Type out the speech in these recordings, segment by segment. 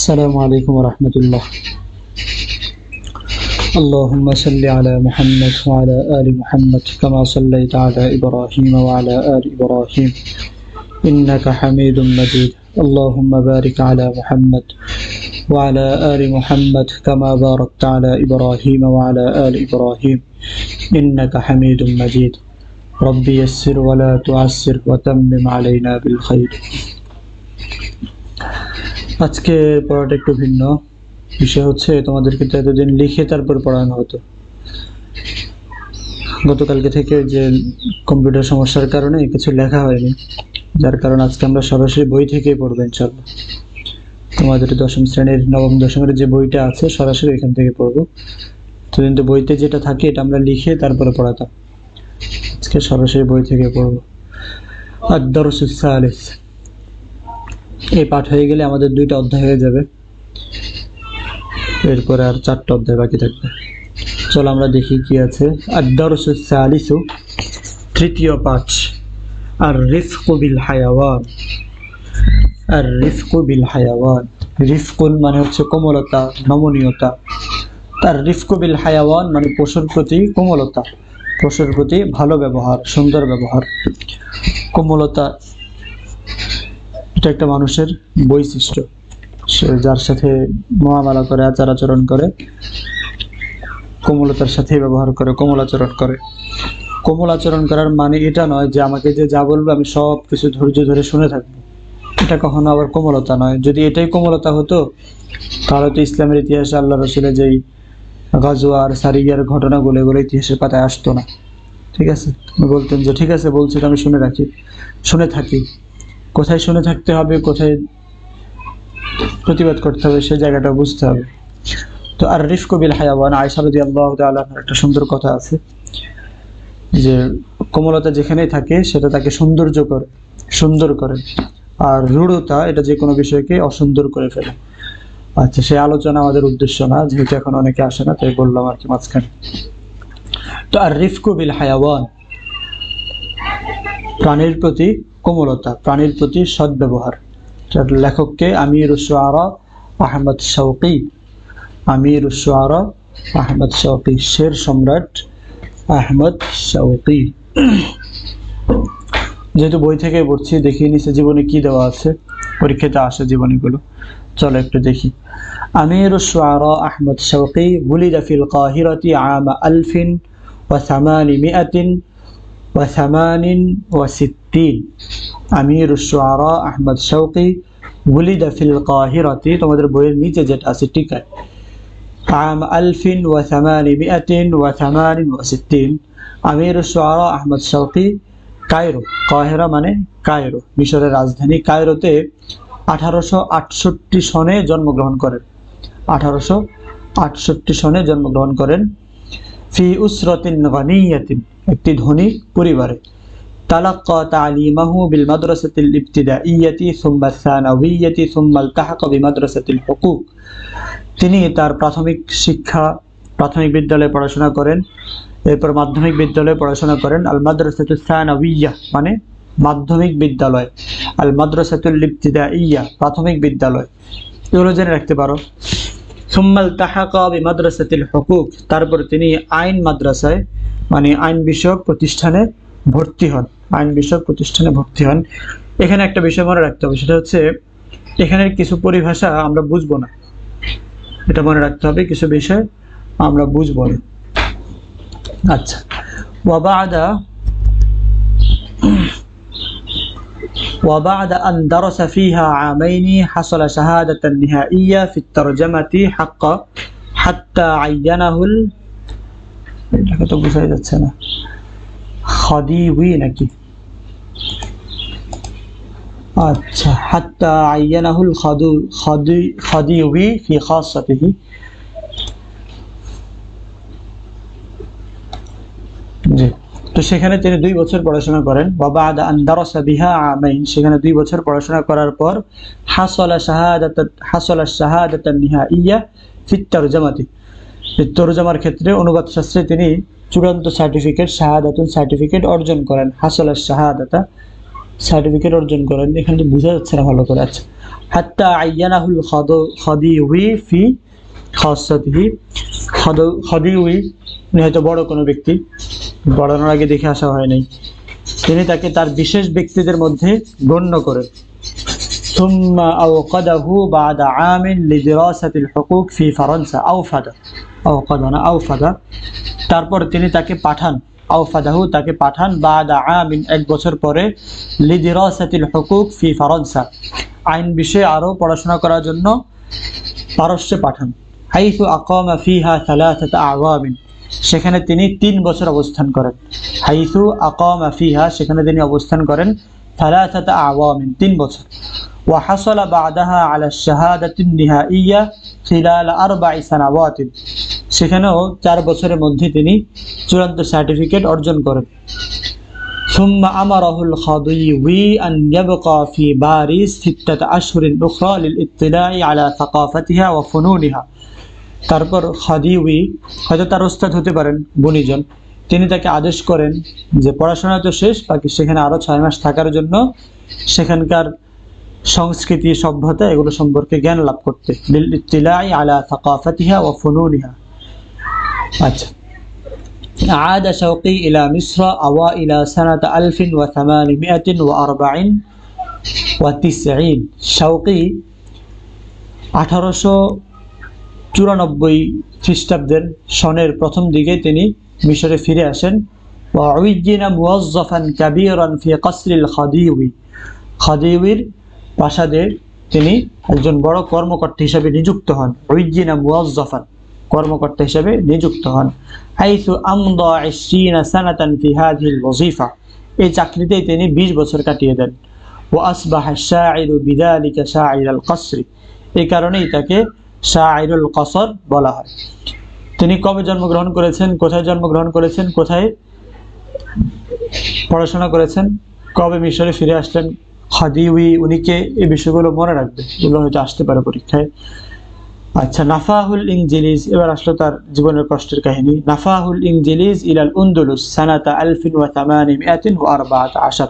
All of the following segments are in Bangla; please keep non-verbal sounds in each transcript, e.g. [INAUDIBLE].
السلام عليكم ورحمة الله. اللهم صل على محمد وعلى آل محمد كما صليت على إبراهيم وعلى آل إبراهيم. إنك حميد مجيد. اللهم بارك على محمد وعلى آل محمد كما باركت على إبراهيم وعلى آل إبراهيم. إنك حميد مجيد. ربي يسر ولا تعسر وتمم علينا بالخير. আজকে পড়াটা একটু ভিন্ন। বিষয় হচ্ছে তোমাদেরকে তো এতদিন লিখে তারপর পড়ানো হতো। গতকালকে থেকে যে কম্পিউটার সমস্যার কারণে কিছু লেখা হয়নি। যার কারণে আজকে আমরা সরাসরি বই থেকেই পড়ব ইনশাল্লাহ তোমাদের দশম শ্রেণির, নবম দশমের যে বইটা আছে, সরাসরি এখান থেকে পড়ব। তো কিন্তু বইতে যেটা থাকে, এটা আমরা লিখে তারপরে পড়াতাম। আজকে সরাসরি বই থেকে পড়ব। আর দরসুস সালিস এই পাঠ হয়ে গেলে আমাদের দুইটা অধ্যায় হয়ে যাবে। এরপরে আর চারটা অধ্যায় বাকি থাকবে। চলো আমরা দেখি কি আছে। তৃতীয় পাঠ। আর রিফকু বিল হায়াওয়ান আর রিফকু বিল হায়াওয়ান রিফকুল মানে হচ্ছে কোমলতা, নমনীয়তা। তার রিফকু বিল হায়াওয়ান মানে পশুর প্রতি কোমলতা। পশুর প্রতি ভালো ব্যবহার, সুন্দর ব্যবহার। কোমলতা এটা একটা মানুষের বৈশিষ্ট্য। সে যার সাথে মহামালা করে আচার আচরণ করে, কোমলতার সাথে ব্যবহার করে, কোমলাচরণ করে। কোমল আচরণ করার মানে এটা নয় যে আমাকে যে যা বলবে আমি সব কিছু ধৈর্য ধরে শুনে থাকব। এটা কখনো আবার কোমলতা নয়। যদি এটাই কোমলতা হতো, তাহলে তো ইসলামের ইতিহাসে আল্লাহ রসুলের যেই গাজোয়ার সারিয়ার ঘটনাগুলো এগুলো ইতিহাসের পাতায় আসতো না। ঠিক আছে? বলতেন যে, ঠিক আছে, বলছি আমি শুনে রাখি। শুনে থাকি। কোথায় শুনে থাকতে হবে, কোথায় প্রতিবাদ করতে হবে, সেই জায়গাটা বুঝতে হবে। তো আর রিফকু বিল হায়াওয়ান আয়সা রদি আল্লাহ তাআলার একটা সুন্দর কথা আছে। যে কোমলতা যেখানেই থাকে, সেটা তাকে সৌন্দর্য করে, সুন্দর করে। আর রূঢ়তা এটা যে কোনো বিষয়কে অসুন্দর করে ফেলে। আচ্ছা সেই আলোচনা আমাদের উদ্দেশ্য না, যেহেতু এখন অনেকে আসে না, তাই বললাম আর কি মাঝখানে। তো আর রিফকু বিল হায়াওয়ান, প্রাণীর প্রতি কোমলতা প্রাণীর প্রতি সদ্ব্যবহার যার লেখককে আমির উসুয়ারা আহমদ শৌকি আমির উসুয়ারা আহমদ শৌকি শের সম্রাট আহমদ শৌকি যেহেতু বই থেকে পড়ছি দেখিয়ে নিছে জীবনে কি দেওয়া আছে পরীক্ষাতে আসে জীবনীগুলো চলো একটু দেখি আমির الشعراء أحمد شوقي ولد في القاهرة عام ألف وثمانمائة وثمان وستين أمير الشعراء أحمد شوقي ولد في القاهرة তোমাদের বইয়ের নিচে যেটা আছে টিকায় عام ألف وثمانمائة وثمان وستين أمير الشعراء أحمد شوقي কায়রো কাহেরা মানে কায়রো মিশরের রাজধানী কায়রোতে আঠারোশো আটষট্টি সনে জন্মগ্রহণ করেন আঠারোশো আটষট্টি সনে জন্মগ্রহণ করেন ফি উসরতিন গানিয়াতিন একটি ধনী পরিবারে। তালাক্কা তালিমাহু বিল মাদ্রাসাতিল ইবতিদাইয়াতি সুম্মা সানাউইয়াতি সুম্মা আলতাহাকা বিমাদ্রাসাতিল হুকুক। তিনি তার প্রাথমিক শিক্ষা, প্রাথমিক বিদ্যালয়ে পড়াশোনা করেন, এরপর মাধ্যমিক বিদ্যালয়ে পড়াশোনা করেন আল মাদ্রাসাতুল সানাউইয়া মানে মাধ্যমিক বিদ্যালয় আল মাদ্রাসাতুল ইবতিদাইয়া প্রাথমিক বিদ্যালয়। এগুলো জেনে রাখতে পারো। সুম্মাল তাহাকা বি মাদ্রাসাতিল হুকুক। তারপর তিনি আইন মাদ্রাসায় মানে আইন বিষয়ক প্রতিষ্ঠানে ভর্তি হন। আইন বিষয়ক প্রতিষ্ঠানে ভর্তি হন। এখানে একটা বিষয় মনে রাখতে হবে, সেটা হচ্ছে এখানের কিছু পরিভাষা আমরা বুঝব না। এটা মনে রাখতে হবে, কিছু বিষয় আমরা বুঝব না। আচ্ছা। ওয়াবাদা وبعد أن درس فيها عامين حصل شهادة نهائية في الترجمة حق حتى عينه ال এটাকে তো বোঝাই যাচ্ছে না খাদিউই নাকি আচ্ছা হাত্তা আইয়ানাহুল খাদু খাদি খাদিউই ফি খাসাতিহি জি তো সেখানে তিনি দুই বছর পড়াশোনা করেন। বাবা আন্দারসা বিহা আমাইন। সেখানে দুই বছর পড়াশোনা করার পর হাসলা শাহাদাত হাসলা শাহাদাত নিহা ইয়া ফিত তরজামাতি তরজামার ক্ষেত্রে অনুবাদ শাস্ত্রে তিনি চূড়ান্ত সার্টিফিকেট, শাহাদাতুন সার্টিফিকেট অর্জন করেন। হাসলা শাহাদাতা সার্টিফিকেট অর্জন করেন। এখানে বোঝা যাচ্ছে না ভালো করে। আচ্ছা। হাত্তা আইয়ানাহুল খাদ খাদিউই ফি খাসাতিহি খাদ খাদিউই উনি হয়তো বড় কোনো ব্যক্তি পড়ানোর আগে দেখে আসা হয় নাই তিনি তাকে তার বিশেষ ব্যক্তিদের মধ্যে গণ্য করেন ثم أوقده بعد عام لدراسة الحقوق في فرنسا أوفد أوقد না أوفد তারপর তিনি তাকে পাঠান আউফাদাহু তাকে পাঠান বাদা আমিন এক বছর পরে লিদিরাসাতিল হুকুক ফি ফরান্সা আইন বিষয়ে আরও পড়াশোনা করার জন্য পারস্যে পাঠান হাইথু আকামা ফিহা সালাসাত আওয়ামিন সেখানে তিনি তিন বছর অবস্থান করেন হাইথু আকামা ফিহা সেখানে তিনি অবস্থান করেন সালাসাত আওয়ামিন তিন বছর وحصل بعدها على الشهادة النهائية خلال أربع سنوات সেখানেও চার বছরের মধ্যে তিনি চূড়ান্ত সার্টিফিকেট অর্জন করেন ثم أمره الخضيوي أن يبقى في باريس ستة أشهر أخرى للاطلاع على ثقافتها وفنونها তারপর খাদিউই হয়তো তার ওস্তাদ হতে পারেন গুণীজন তিনি তাকে আদেশ করেন যে পড়াশোনা তো শেষ বাকি সেখানে আরো ছয় মাস থাকার জন্য সেখানকার সংস্কৃতি সভ্যতা এগুলো সম্পর্কে জ্ঞান লাভ করতে লিল-ইত্তিলাই আলা থাকাফাতিহা ওয়া ফুনুনিহা আচ্ছা عاد شوقي إلى مصر أوائل سنة 1894 শৌকি আঠারোশো চুরানব্বই খ্রিস্টাব্দের সনের প্রথম দিকে তিনি মিশরে ফিরে আসেন। ওয়াউইজিনা মুআজ্জাফান কাবীরান ফি কসরিল খাদিউই খাদিউইর প্রাসাদে তিনি একজন বড় কর্মকর্তা হিসেবে নিযুক্ত হন। উইজিনা মুআজ্জাফান কর্মকর্তা হিসেবে নিযুক্ত হন। হাইসু আমদা ইশরিনা সানাতান ফি হাদিহিল ওয়াজিফা। এই চাকরিতেই তিনি 20 বছর কাটিয়ে দেন। ওয়া আসবাহা শাইরু বিদালিকা শাইরাল কসরি। এই কারণেই তাকে শাইরুল কসর বলা হয়। তিনি কবে জন্মগ্রহণ করেছেন, কোথায় জন্মগ্রহণ করেছেন, কোথায় পড়াশোনা করেছেন, কবে মিশরে ফিরে আসলেন খাদিউই উনিকে এই বিষয়গুলো মনে রাখবে। এগুলো হয়তো আসতে পারে পরীক্ষায়। আচ্ছা নাফাহুল ইংজিলিজ এবার আসলো তার জীবনের কষ্টের কাহিনী। নাফাহুল ইংজিলিজ ইলাল উন্দুলুস সানাতা আলফিন ওয়া তামানি মিয়াতিন ওয়া আরবাআত আশার।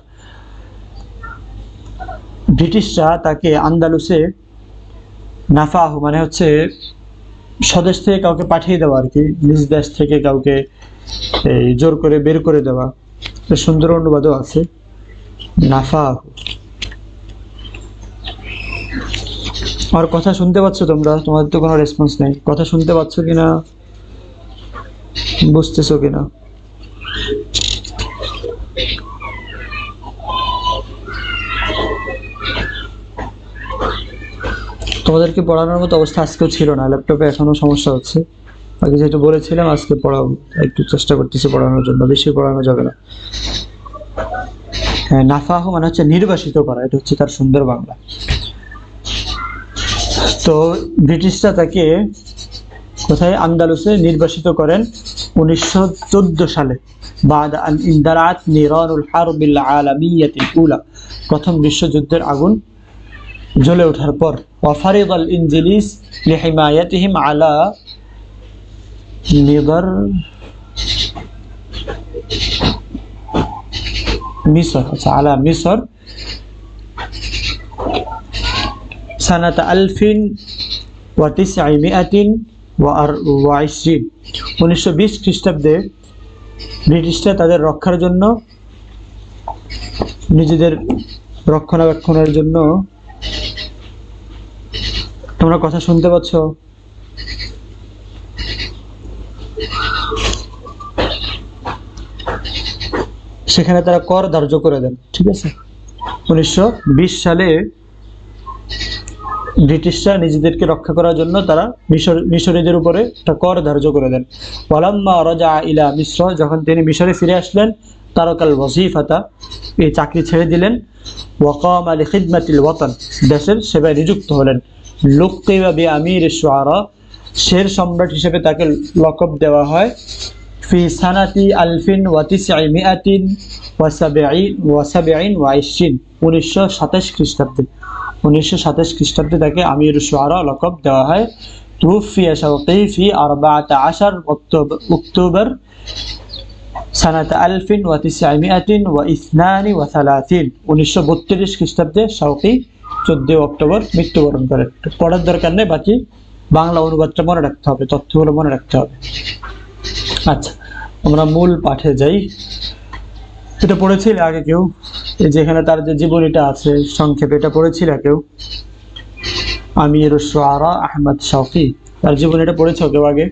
ব্রিটিশরা তাকে আন্দালুসে নাফাহু মানে হচ্ছে স্বদেশ থেকে কাউকে পাঠিয়ে দেওয়া আর কি, নিজ দেশ থেকে কাউকে এই জোর করে বের করে দেওয়া। সুন্দর অনুবাদও আছে, নাফাহু। আর কথা শুনতে পাচ্ছ তোমরা? তোমাদের তো কোনো রেসপন্স নেই। কথা শুনতে পাচ্ছ কিনা? বুঝতেছো কিনা? তোমাদেরকে পড়ানোর মতো অবস্থা আজকেও ছিল না, ল্যাপটপে এখনও সমস্যা হচ্ছে। আগে যেহেতু বলেছিলাম, আজকে পড়াবো একটু চেষ্টা করতেছি পড়ানোর জন্য, বেশি পড়ানো যাবে না। হ্যাঁ নাফাহ মানে হচ্ছে নির্বাসিত করা, এটা হচ্ছে তার সুন্দর বাংলা। তো ব্রিটিশরা তাকে কোথায়? আন্দালুসে নির্বাসিত করেন উনিশশো চোদ্দ সালে। বাদ আন ইন্দারাত নিরানুল হারবিল আলামিয়াতিল উলা, প্রথম বিশ্বযুদ্ধের আগুন। জ্বলে ওঠার পর ওয়াফারিদ আল ইনজিলিস লিহিমায়াতিহিম আলা নিদর মিশর আচ্ছা আলা তিসআইমিআতিন ওয়া আর, ওয়া ইশরিন উনিশশো বিশ খ্রিস্টাব্দে ব্রিটিশরা তাদের রক্ষার জন্য, নিজেদের রক্ষণাবেক্ষণের জন্য তোমরা কথা শুনতে পাচ্ছ? সেখানে তারা কর ধার্য করে দেন, ঠিক আছে? উনিশশো বিশ সালে ব্রিটিশরা নিজেদেরকে রক্ষা করার জন্য তারা মিশর, মিশরীদের উপরে একটা কর ধার্য করে দেন। ওয়ালাম্মা রাজা ইলা মিশ্র, যখন তিনি মিশরে ফিরে আসলেন, তারকাল ওয়াজিফাতা, এই চাকরি ছেড়ে দিলেন। ওয়াকাম আলী খিদমাতিল ওয়াতান, দেশের সেবায় নিযুক্ত হলেন। লুকিবা বি আমির সোয়ারা শের সম্রাট হিসেবে তাকে লকব দেওয়া হয়। ফি সানাতি আলফিন ওয়াতিসাই মিয়াতিন ওয়াসাবেআইন ওয়াসাবেআইন ওয়াইশিন উনিশশো সাতাশ খ্রিস্টাব্দে। উনিশশো সাতাশ খ্রিস্টাব্দে তাকে আমির সোয়ারা লকব দেওয়া হয়। ফি আরবাআত আশার অক্টোবর অক্টোবর, সানাত আলফিন ওয়া তিসআমিয়াতিন ওয়া ইসনানি সালাসিন। উনিশশো বত্রিশ খ্রিস্টাব্দে শাওকি চোদ্দই অক্টোবর মৃত্যুবরণ করেন পড়ার দরকার নেই, বাকি বাংলা অনুবাদটা মনে রাখতে হবে, তথ্যগুলো মনে রাখতে হবে। আচ্ছা আমরা মূল পাঠে যাই। এটা পড়েছিল আগে কেউ? যেখানে তার যে জীবনীটা আছে, সংক্ষেপে এটা পড়েছিল কেউ? আমির সোয়ারা আহমদ শফি তার জীবনীটা পড়েছ কেউ আগে?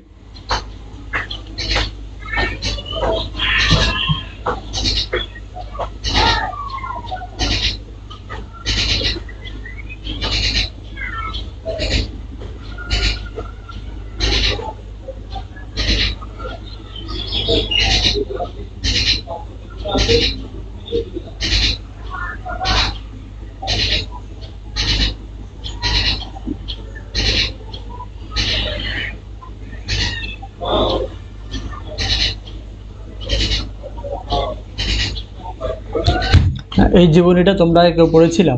এই জীবনীটা তোমরা কেউ পড়েছিল?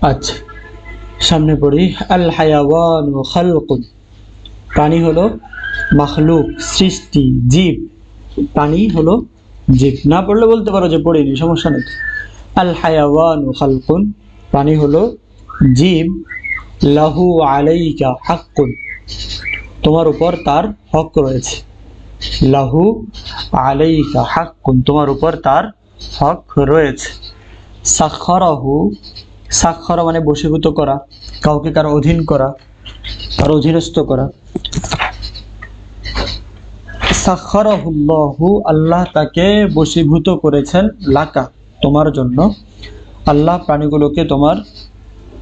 আচ্ছা সামনে পড়ি। আল হায়াওয়ান খালকুন। প্রাণী হলো মাখলুক, সৃষ্টি, জীব। প্রাণী হলো জীব। না পড়লে বলতে পারো যে পড়িনি, সমস্যা নেই। আল হায়াওয়ান খালকুন। প্রাণী হলো জীব। লাহু আলাইকা হাক্কুন। তোমার উপর তার হক রয়েছে। লাহু আলাইকা হাক্কুন, তোমার উপর তার হক রয়েছে। সাক্ষরাহু সাক্ষর মানে বশীভূত করা, কাউকে কারও অধীন করা, কারও অধীনস্থ করা। সাক্ষরাহুল্লাহু আল্লাহ তাকে বশীভূত করেছেন লাকা, তোমার জন্য। আল্লাহ প্রাণীগুলোকে তোমার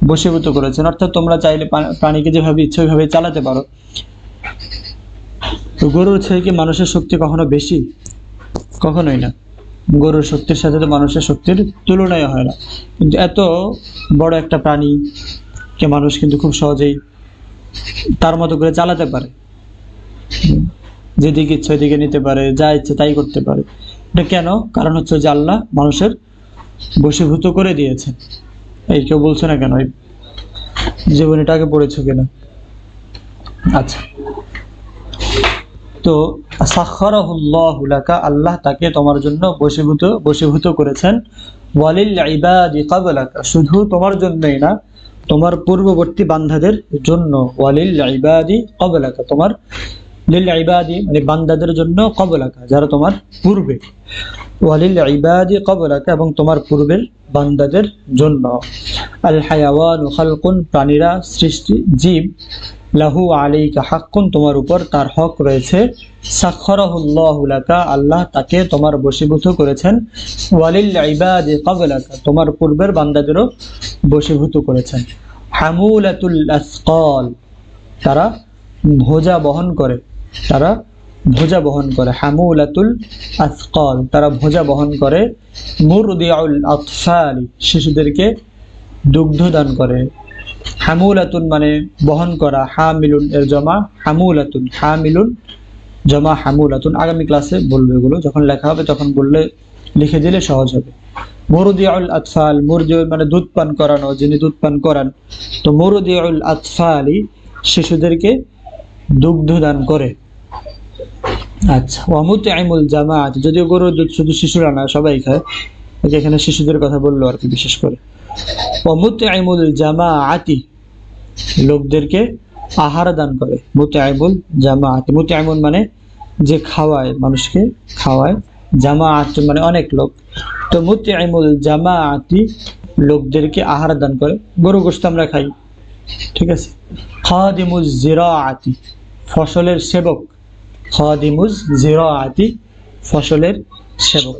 বশীভূত করেছেন। অর্থাৎ তোমরা চাইলে প্রাণীকে যেভাবে ইচ্ছে ওইভাবে চালাতে পারো। তো গরুর চেয়ে কি মানুষের শক্তি কখনো বেশি? কখনোই না। গরুর শক্তির সাথে তো মানুষের শক্তির তুলনায় হয় না। কিন্তু এত বড় একটা প্রাণী কে মানুষ কিন্তু খুব সহজেই তার মতো করে চালাতে পারে। যেদিকে ইচ্ছে ওইদিকে নিতে পারে, যা ইচ্ছে তাই করতে পারে। এটা কেন? কারণ হচ্ছে যে আল্লাহ মানুষের বশীভূত করে দিয়েছেন। এই কেউ বলছে না কেন? এই জীবনীটা আগে পড়েছো কিনা? আচ্ছা। তো আল্লাহ তাকে তোমার জন্য বশীভূত বশীভূত করেছেন। ওয়ালিল ইবাদি ক্বাবলাকা শুধু তোমার জন্যই না, তোমার পূর্ববর্তী বান্ধাদের জন্য। ওয়ালিল ইবাদি ক্বাবলাকা তোমার লিল মানে বান্দাদের জন্য ক্বাবলাকা যারা তোমার পূর্বে। ওয়ালিল ইবাদি ক্বাবলাকা এবং তোমার পূর্বের বান্দাদের জন্য। আল হায়াওয়ান খালকুন, প্রাণীরা সৃষ্টি, জীব। লাহু আলাইকা হাক্কুন, তোমার উপর তার হক রয়েছে। সাক্ষরাহুল্লাহু লাকা, আল্লাহ তাকে তোমার বশীভূত করেছেন। ওয়ালিল ইবাদি ক্বাবলাকা তোমার পূর্বের বান্দাদেরও বশীভূত করেছেন। হামুলাতুল আসকাল তারা ভোজা বহন করে। তারা ভোজা বহন করে। হামুলাতুল আসকাল, তারা ভোজা বহন করে। মুরদিউল আতফালি শিশুদেরকে দুগ্ধ দান করে। হামুলাতুন মানে বহন করা, হামিলুন এর জমা, হামুলাতুন, হামিলুন জমা, হামুলাতুন। আগামী ক্লাসে বলবে এগুলো। যখন লেখা হবে তখন বললে, লিখে দিলে সহজ হবে। মুরদিউল আতফাল মুরদিউল মানে দুধ পান করানো, যিনি দুধ পান করান। তো মুরদিউল আতফালি শিশুদেরকে দুগ্ধ দান করে। আচ্ছা ওয়ামুত আইমুল জামাত যদিও গরুর দুধ শুধু শিশুরা না, সবাই খায়। ওকে এখানে শিশুদের কথা বলল আর কি বিশেষ করে। ওয়ামুত আইমুল জামাআতি, লোকদেরকে আহার দান করে। মুতাইমুল জামাআত, মুতাইমুল মানে যে খাওয়ায়, মানুষকে খাওয়ায়। জামাআত মানে অনেক লোক। তো মুতাইমুল জামাআতি লোকদেরকে আহার দান করে। গরু গোশত আমরা খাই, ঠিক আছে? খাদিমুজ জিরাআতি, ফসলের সেবক। খাদিমুজ জিরাআতি, ফসলের সেবক।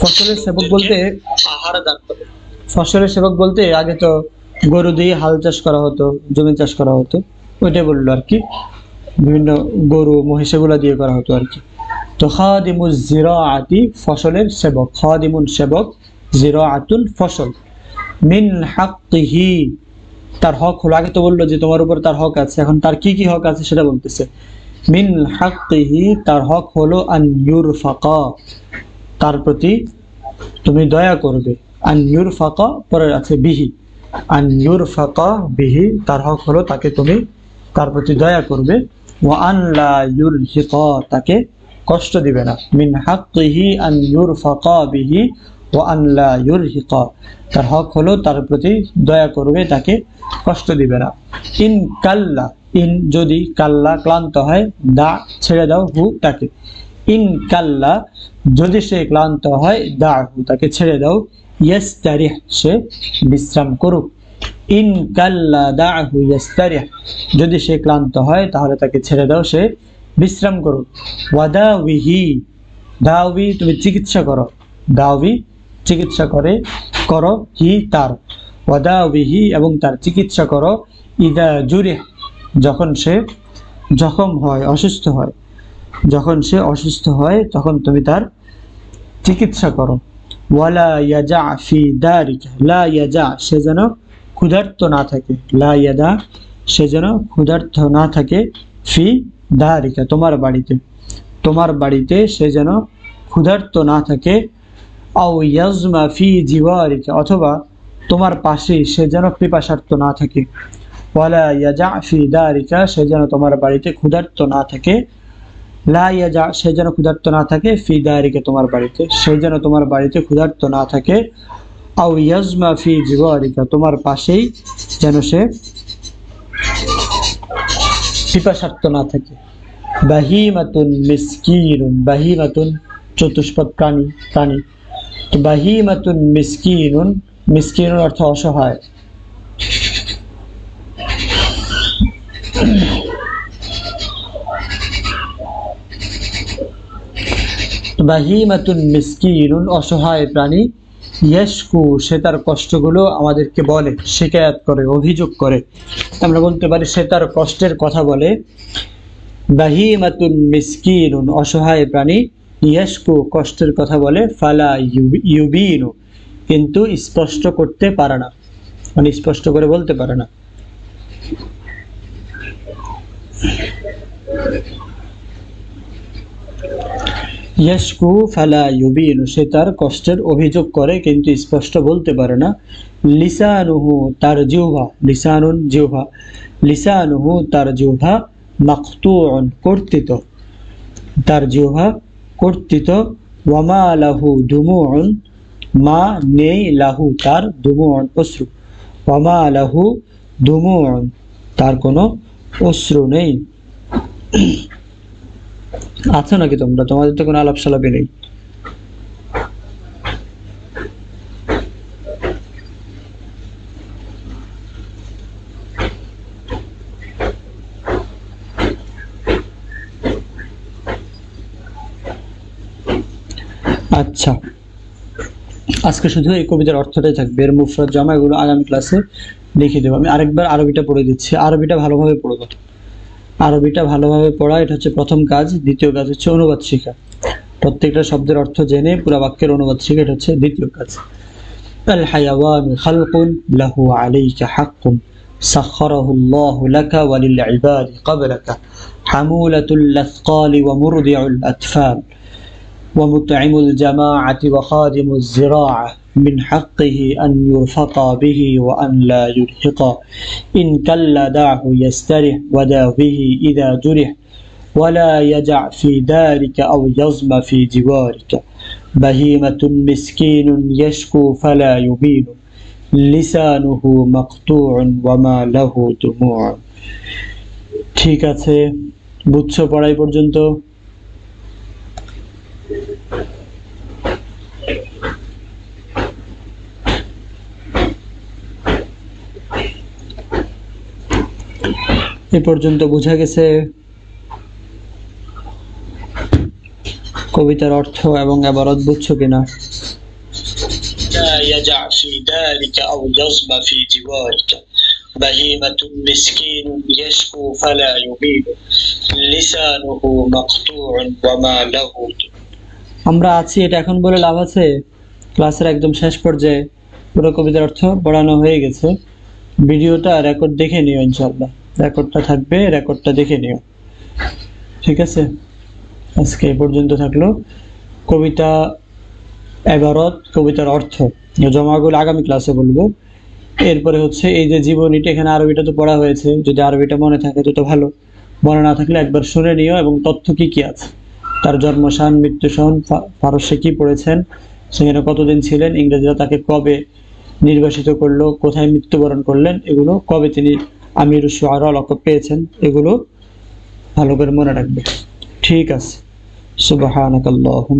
ফসলের সেবক বলতে আহার ফসলের সেবক বলতে আগে তো গরু দিয়ে হাল চাষ করা হতো, জমি চাষ করা হতো, ওইটাই বলল আর কি। বিভিন্ন গরু, মহিষ এগুলা দিয়ে করা হতো আর কি। তো খাদিমুজ জিরাআতি, ফসলের সেবক। খাদিমুন সেবক জিরাআতুল ফসল। মিন হাক্কিহি তার হক হলো, আগে তো বলল যে তোমার উপর তার হক আছে, এখন তার কি কি হক আছে সেটা বলতেছে। মিন হাক্কিহি, তার হক হলো আন ইউরফাকা, তার প্রতি তুমি দয়া করবে। আন ইউরফাকা, পরে আছে বিহি। আন ইউরফাকা বিহি, তার হক হলো তাকে তুমি তার প্রতি দয়া করবে। ওয়া আন লা ইউরহিকা তাকে কষ্ট দিবে না। মিন হাক্কিহি আন ইউরফাকা বিহি ওয়া আন লা ইউরহিকা। তার হক হলো তার প্রতি দয়া করবে, তাকে কষ্ট দিবে না। ইন কাল্লা, ইন যদি কাল্লা ক্লান্ত হয়, দা ছেড়ে দাও হু তাকে। ইন কাল্লা, যদি সে ক্লান্ত হয়, দা হু তাকে ছেড়ে দাও। ইয়াস্তারিহ, সে বিশ্রাম করুক। ইন কাল্লা, দা হু ইয়াস্তারিহ, যদি সে ক্লান্ত হয়, তাহলে তাকে ছেড়ে দাও, সে বিশ্রাম করুক। ওয়াদাউহি দাউবি তুমি চিকিৎসা করো। দাউবি চিকিৎসা করে, করো, হি তার। ওয়াদাউবিহি এবং তার চিকিৎসা করো, ইদা জুরে যখন সে জখম হয়, অসুস্থ হয়, যখন সে অসুস্থ হয়, তখন তুমি তার চিকিৎসা করো। ওয়ালা ইয়াজা ফি দারিকা, লা ইয়াজা, সে যেন ক্ষুধার্ত না থাকে। লা ইয়াদা, সে যেন ক্ষুধার্ত না থাকে ফি দারিকা, তোমার বাড়িতে। তোমার বাড়িতে সে যেন ক্ষুধার্ত না থাকে অথবা তোমার পাশে সে যেন পিপাসার্ত না থাকে। সে যেন তোমার বাড়িতে ক্ষুধার্ত না থাকে। লা সে যেন ক্ষুধার্ত না থাকে, ফি দারিকা তোমার বাড়িতে, সে যেন তোমার বাড়িতে ক্ষুধার্ত না থাকে। আও ইয়াজমা ফি জিওয়ারিকা, তোমার পাশেই যেন সে পিপাসার্ত না থাকে। বাহিমাতুন মিসকিনুন, বাহিমাতুন চতুষ্পদ প্রাণী প্রাণী। বাহিমাতুন মিসকিনুন মিসকিনুন অর্থ অসহায়। বাহিমাতুন মিসকিনুন, অসহায় প্রাণী, ইয়াশকু, সে তার কষ্টগুলো আমাদেরকে বলে, শিকায়াত করে, অভিযোগ করে। আমরা বলতে পারি, সে তার কষ্টের কথা বলে। বাহিমাতুন মিসকিনুন, অসহায় প্রাণী ইয়াশকু কষ্টের কথা বলে, ফালা ইউবিনু। কিন্তু স্পষ্ট করতে পারে না। মানে স্পষ্ট করে বলতে পারে না। ইয়াশকু ফালা ইউবিনু, সে তার কষ্টের অভিযোগ করে, কিন্তু স্পষ্ট বলতে পারে না। লিসানুহু তার জিহ্বা, লিসানুন জিহ্বা। লিসানুহু তার জিহ্বা মাকতুউন, কর্তিত। তার জিহ্বা কর্তিত, ওয়ামা লাহু ধুমুন মা নেই লাহু, তার ধুমুন অশ্রু। ওয়ামা লাহু ধুমুন তার কোনো অশ্রু নেই। [CLEARS THROAT] আছো নাকি তোমরা? তোমাদের তো কোনো আলাপ সালাপি নেই। আচ্ছা আজকে শুধু এই কবিতার অর্থটাই থাকবে এর মুফরত জামা এগুলো আগামী ক্লাসে লিখে দেবো আমি আরেকবার আরবিটা পড়ে দিচ্ছি আরবিটা ভালোভাবে পড়বো আরবিটা ভালোভাবে পড়া এটা হচ্ছে প্রথম কাজ দ্বিতীয় কাজ হচ্ছে অনুবাদ শেখা প্রত্যেকটা শব্দের অর্থ জেনে পুরো বাক্যের অনুবাদ শেখা এটা হচ্ছে দ্বিতীয় কাজ الحيوان خلق له عليك حق سخره الله لك وللعباد قبلك حمولة الأثقال ومرضع الأطفال ومطعم الجماعة وخادم الزراعة من حقه أن يرفق به وأن لا يرهق إن كل دعه يسترح وداوه إذا جرح ولا يجع في دارك أو يظم في جوارك بهيمة مسكين يشكو فلا يبين لسانه مقطوع وما له دموع ঠিক আছে বুঝছো পড়াই পর্যন্ত এ পর্যন্ত বোঝা গেছে কবিতার অর্থ এবং আবারত বুঝছো কিনা لا يجع في دارك أو يظم في جوارك بهيمة مسكين يشكو فلا يبين لسانه مقطوع وما له আমরা আছি এটা এখন বলে লাভ আছে ক্লাসের একদম শেষ পর্যায়ে পুরো কবিতার অর্থ পড়ানো হয়ে গেছে ভিডিওটা রেকর্ড দেখে নিও ইনশাল্লাহ রেকর্ডটা থাকবে রেকর্ডটা দেখে নিও। ঠিক আছে? আজকে এই পর্যন্ত থাকল। কবিতা এগারত কবিতার অর্থ। জমাগুলো আগামী ক্লাসে বলব। এরপরে হচ্ছে এই যে জীবনীটা, এখানে আরবিটা তো পড়া হয়েছে। যদি আরবিটা মনে থাকে তো তো ভালো। মনে না থাকলে একবার শুনে নিও এবং তথ্য কি কি আছে। তার জন্মসান মৃত্যুসন পারস্যে কি পড়েছেন? সেখানে কতদিন ছিলেন? ইংরেজরা তাকে কবে নির্বাসিত করল? কোথায় মৃত্যুবরণ করলেন? এগুলো কবে তিনি আমির শুআরা লকব পেয়েছেন এগুলো ভালো করে মনে রাখবে। ঠিক আছে। সুবহানাকাল্লাহুম